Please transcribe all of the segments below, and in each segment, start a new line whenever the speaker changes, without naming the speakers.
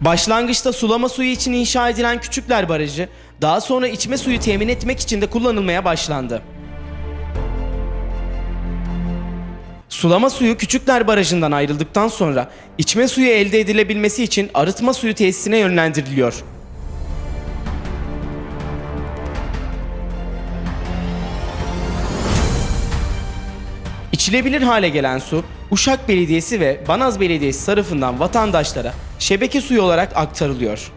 Başlangıçta sulama suyu için inşa edilen Küçükler Barajı, daha sonra içme suyu temin etmek için de kullanılmaya başlandı. Sulama suyu Küçükler Barajı'ndan ayrıldıktan sonra içme suyu elde edilebilmesi için arıtma suyu tesisine yönlendiriliyor. İçilebilir hale gelen su, Uşak Belediyesi ve Banaz Belediyesi tarafından vatandaşlara şebeke suyu olarak aktarılıyor.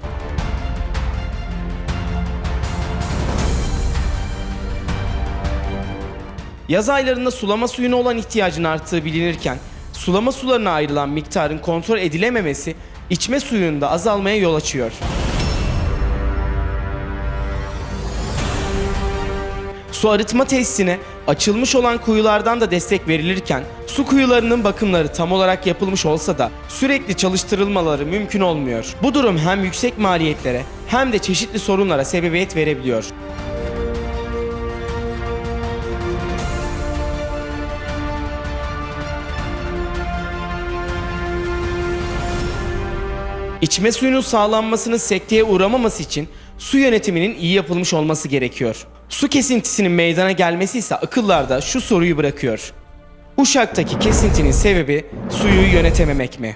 Yaz aylarında sulama suyuna olan ihtiyacın arttığı bilinirken, sulama sularına ayrılan miktarın kontrol edilememesi içme suyunda azalmaya yol açıyor. Su arıtma tesisine açılmış olan kuyulardan da destek verilirken su kuyularının bakımları tam olarak yapılmış olsa da sürekli çalıştırılmaları mümkün olmuyor. Bu durum hem yüksek maliyetlere hem de çeşitli sorunlara sebebiyet verebiliyor. İçme suyunun sağlanmasının sekteye uğramaması için su yönetiminin iyi yapılmış olması gerekiyor. Su kesintisinin meydana gelmesi ise akıllarda şu soruyu bırakıyor. Uşak'taki kesintinin sebebi suyu yönetememek mi?